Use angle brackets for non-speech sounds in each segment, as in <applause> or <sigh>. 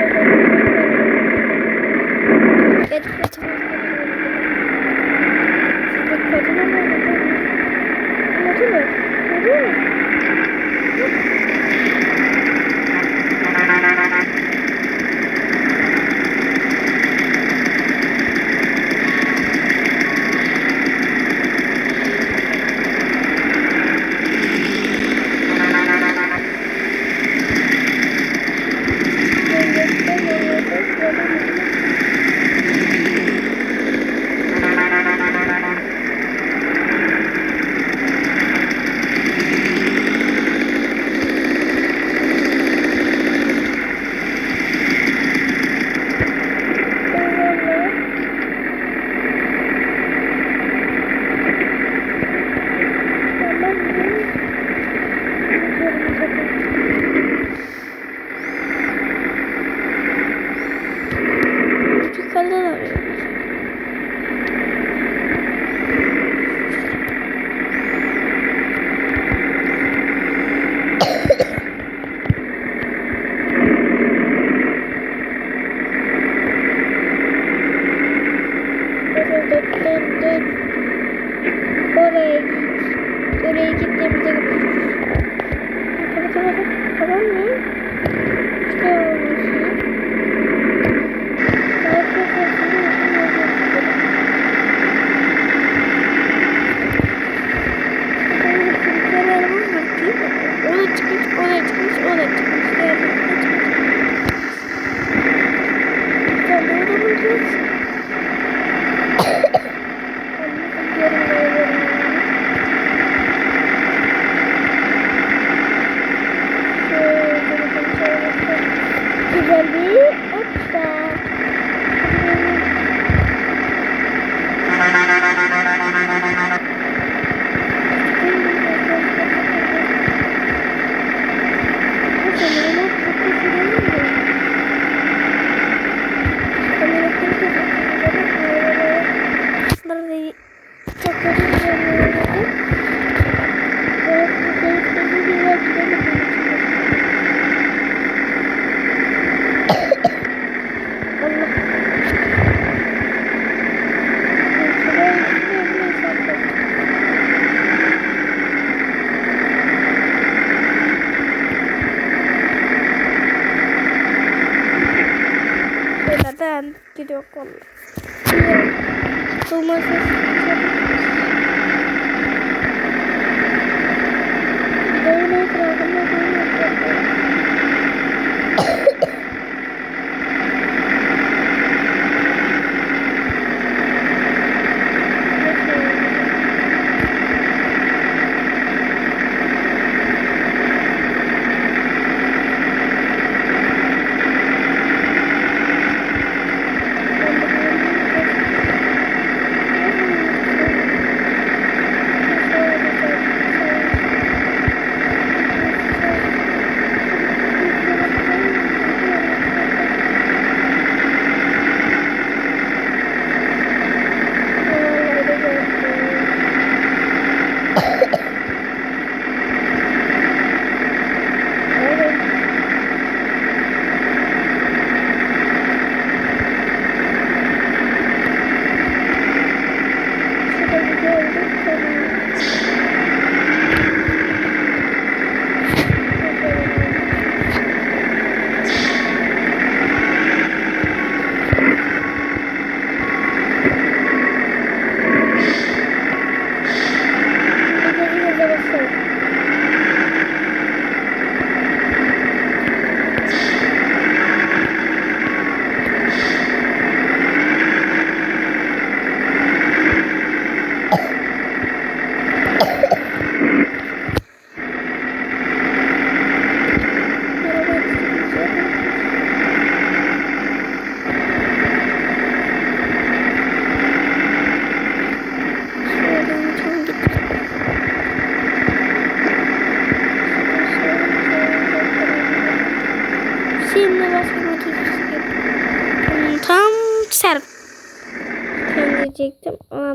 Evet, gidiyor konu.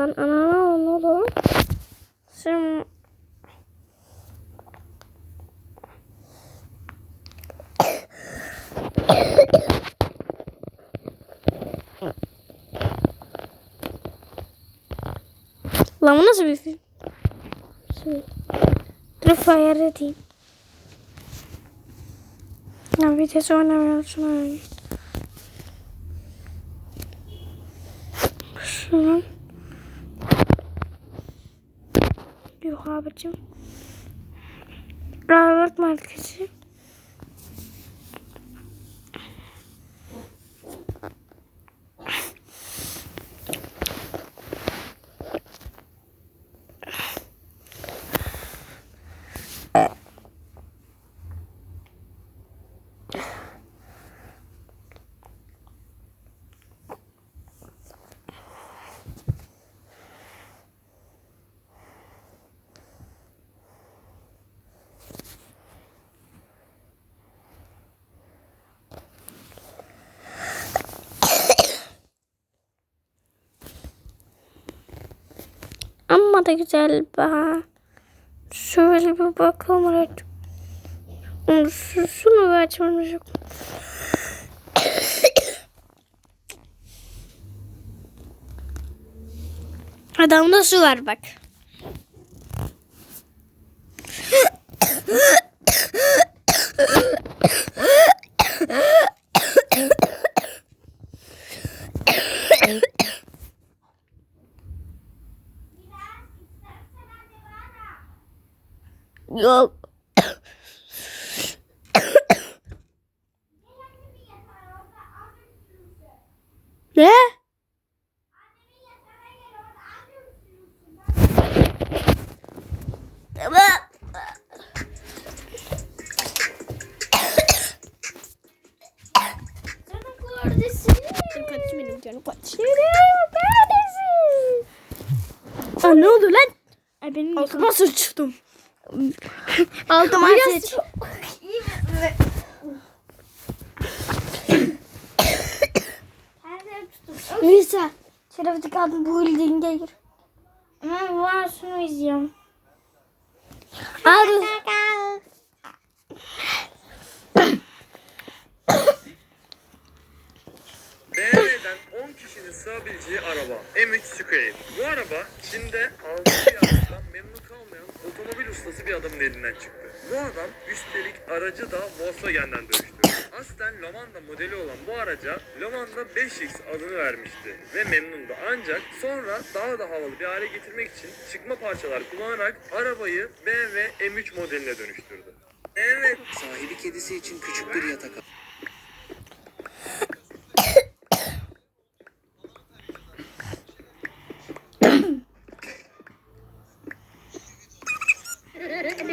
lan. Ana ne oldu? Şimdi... lan bu nasıl bir film? Şimdi... Dur fire edeyim. Ya vites oynamıyorsun öyle. Şunun. Yok abicim. Rahmet markası. Amma da güzel be. Şöyle bir bakalım. şunu bir açmamışım. Adamda su var bak. Yok. ne? Tamam. Canım kardeşim. Canım kardeşim benim canım kardeşim. Neredesin? Aa, ne oldu lan? Ay benim altıma sıçtım. Altıma sıç. Nisa. Şerefli kadın bu bildiğin gir. Ben şunu izliyorum. Abi. 10 kişinin sığabileceği araba M3 Square. Bu araba Çin'de aldığı araçtan memnun kalmayan otomobil ustası bir adamın elinden çıktı. Bu adam üstelik aracı da Volkswagen'den dönüştürdü. Aslen Lavanda modeli olan bu araca Lavanda 5X adını vermişti ve memnundu. Ancak sonra daha da havalı bir hale getirmek için çıkma parçalar kullanarak arabayı BMW M3 modeline dönüştürdü. Evet, Sahibi kedisi için küçük bir yatak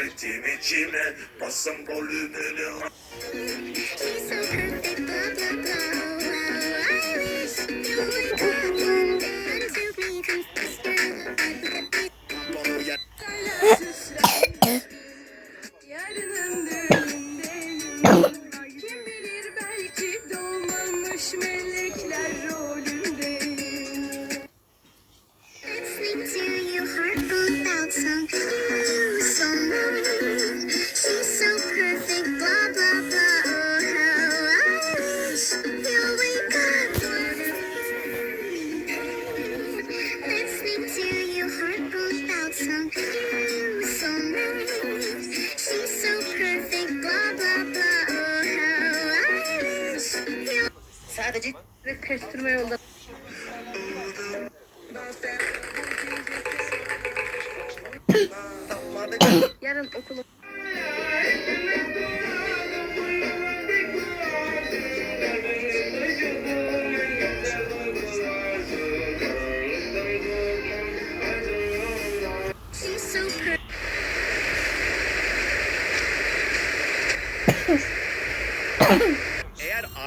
ritim içime basın volümünü wish you Sadece kestirme yolda. Yarın okula <laughs> Oh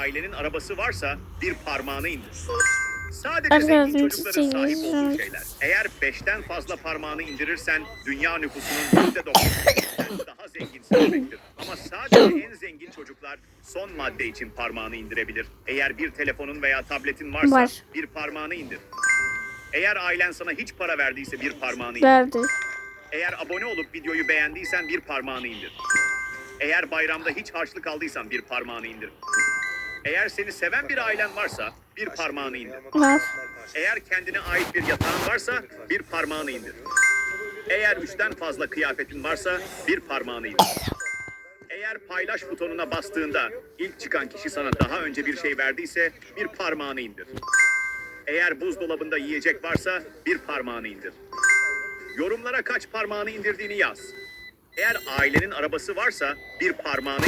ailenin arabası varsa bir parmağını indir. Sadece Arkadaşlar, zengin çocukların sahip olduğu şeyler. Eğer beşten fazla parmağını indirirsen dünya nüfusunun yüzde daha zenginsin demektir. Ama sadece en zengin çocuklar son madde için parmağını indirebilir. Eğer bir telefonun veya tabletin varsa Var. bir parmağını indir. Eğer ailen sana hiç para verdiyse bir parmağını indir. Verdi. Eğer abone olup videoyu beğendiysen bir parmağını indir. Eğer bayramda hiç harçlık aldıysan bir parmağını indir. Eğer seni seven bir ailen varsa bir parmağını indir. Var. Eğer kendine ait bir yatağın varsa bir parmağını indir. Eğer üçten fazla kıyafetin varsa bir parmağını indir. Eğer paylaş butonuna bastığında ilk çıkan kişi sana daha önce bir şey verdiyse bir parmağını indir. Eğer buzdolabında yiyecek varsa bir parmağını indir. Yorumlara kaç parmağını indirdiğini yaz. Eğer ailenin arabası varsa bir parmağını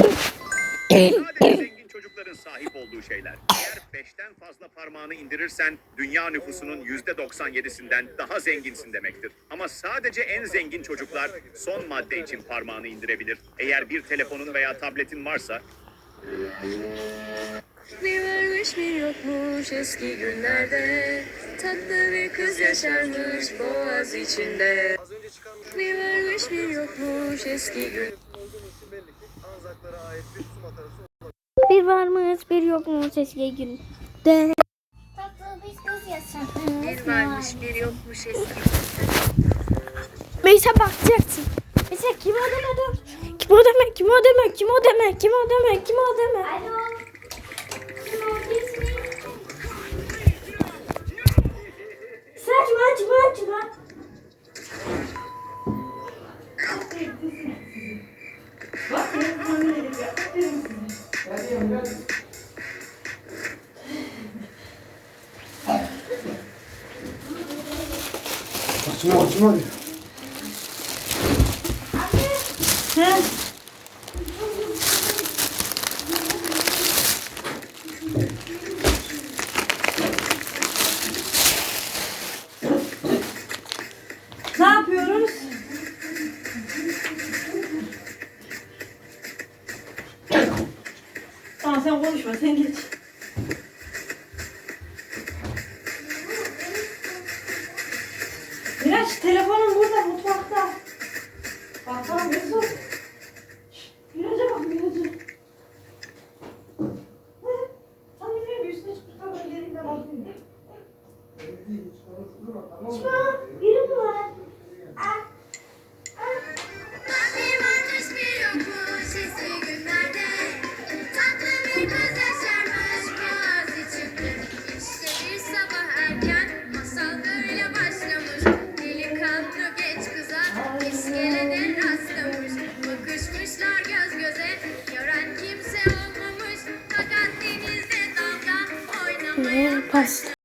Sadece zengin çocukların sahip olduğu şeyler. Eğer beşten fazla parmağını indirirsen dünya nüfusunun yüzde 97'sinden daha zenginsin demektir. Ama sadece en zengin çocuklar son madde için parmağını indirebilir. Eğer bir telefonun veya tabletin varsa Bir varmış bir yokmuş eski günlerde Tatlı bir kız yaşarmış boğaz içinde Bir varmış bir yokmuş eski gün Bir bir yokmuş eski gün. De. Tatlı bir kız yaşarmış. Bir varmış bir yokmuş eski Mesela bakacaksın. Mesela kim o deme dur. Kim o deme, kim o deme, kim o deme, kim o deme, kim o deme. Alo. Kim o ismi? Saçma, açma, açma. Açma açma hadi. Tamam sen konuşma sen geç. Miraç telefonun burada mutfakta. Baksana Mesut.